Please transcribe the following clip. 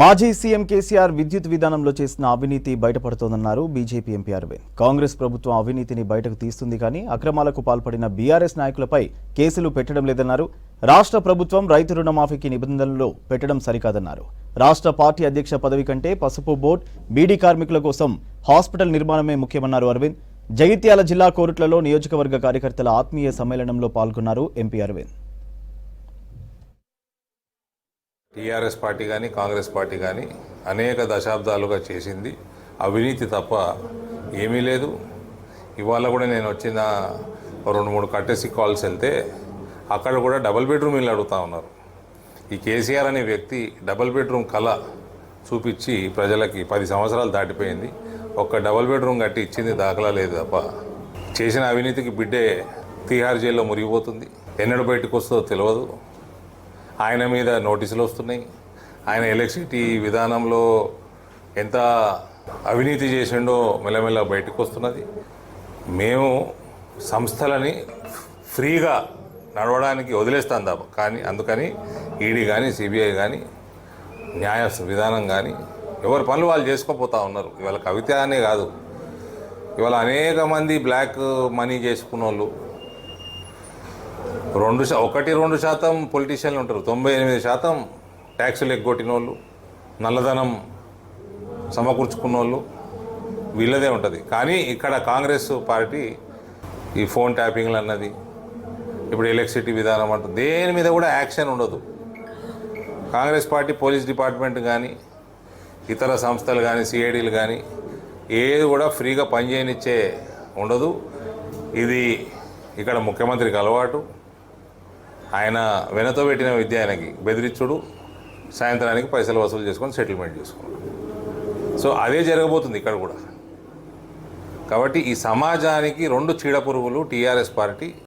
మాజీ సీఎం కేసీఆర్ విద్యుత్ విధానంలో చేసిన అవినీతి బయటపడుతోందన్నారు బీజేపీ ఎంపీ అరవింద్. కాంగ్రెస్ ప్రభుత్వం అవినీతిని బయటకు తీస్తుంది కానీ అక్రమాలకు పాల్పడిన బీఆర్ఎస్ నాయకులపై కేసులు పెట్టడం లేదన్నారు. రాష్ట్ర ప్రభుత్వం రైతు రుణమాఫీకి నిబంధనలు పెట్టడం సరికాదన్నారు. రాష్ట్ర పార్టీ అధ్యక్ష పదవి కంటే పసుపు బోర్డ్ బీడీ కార్మికుల కోసం హాస్పిటల్ నిర్మాణమే ముఖ్యమన్నారు అరవింద్. జగిత్యాల జిల్లా కోరుట్లలో నియోజకవర్గ కార్యకర్తల ఆత్మీయ సమ్మేళనంలో పాల్గొన్నారు ఎంపీ అరవింద్. టీఆర్ఎస్ పార్టీ కానీ కాంగ్రెస్ పార్టీ కానీ అనేక దశాబ్దాలుగా చేసింది. అవినీతి తప్ప ఏమీ లేదు. ఇవాళ కూడా నేను వచ్చిన రెండు మూడు కట్టేసి కాల్స్ వెళ్తే అక్కడ కూడా డబుల్ బెడ్రూమ్ ఇల్లు అడుగుతా ఉన్నారు. ఈ కేసీఆర్ అనే వ్యక్తి డబుల్ బెడ్రూమ్ కళ చూపించి ప్రజలకి పది సంవత్సరాలు దాటిపోయింది. ఒక్క డబుల్ బెడ్రూమ్ కట్టి ఇచ్చింది దాఖలా లేదు తప్ప చేసిన అవినీతికి బిడ్డే తీహార్ జైల్లో మురిగిపోతుంది. ఎన్నడు బయటకు వస్తుందో తెలియదు. ఆయన మీద నోటీసులు వస్తున్నాయి. ఆయన ఎలక్ట్రిసిటీ విధానంలో ఎంత అవినీతి చేసిండో మెల్లమెల్ల బయటకు వస్తున్నది. మేము సంస్థలని ఫ్రీగా నడవడానికి వదిలేస్తాం తప్ప కానీ అందుకని ఈడీ కానీ సిబిఐ కానీ న్యాయ విధానం కానీ ఎవరి పనులు వాళ్ళు చేసుకోపోతా ఉన్నారు. ఇవాళ కవిత అనే కాదు. ఇవాళ అనేక మంది బ్లాక్ మనీ చేసుకున్న వాళ్ళు రెండు శా- ఒకటి రెండు శాతం పొలిటీషియన్లు ఉంటారు. తొంభై ఎనిమిది శాతం ట్యాక్సులు ఎగ్గొట్టిన వాళ్ళు నల్లధనం సమకూర్చుకున్న వాళ్ళు వీళ్ళదే ఉంటుంది. కానీ ఇక్కడ కాంగ్రెస్ పార్టీ ఈ ఫోన్ ట్యాపింగ్లు అన్నది ఇప్పుడు ఎలక్ట్రిసిటీ విధానం అంటుంది దేని మీద కూడా యాక్షన్ ఉండదు. కాంగ్రెస్ పార్టీ పోలీస్ డిపార్ట్మెంట్ కానీ ఇతర సంస్థలు కానీ సిఐడీలు కానీ ఏది కూడా ఫ్రీగా పనిచేయనిచ్చే ఉండదు. ఇది ఇక్కడ ముఖ్యమంత్రికి అలవాటు. ఆయన వెనతో పెట్టిన విద్య ఆయనకి బెదిరించుడు సాయంత్రానికి పైసలు వసూలు చేసుకొని సెటిల్మెంట్ చేసుకోవడం సో అదే జరగబోతుంది ఇక్కడ కూడా. కాబట్టి ఈ సమాజానికి రెండు చీడ పురుగులు టీఆర్ఎస్ పార్టీ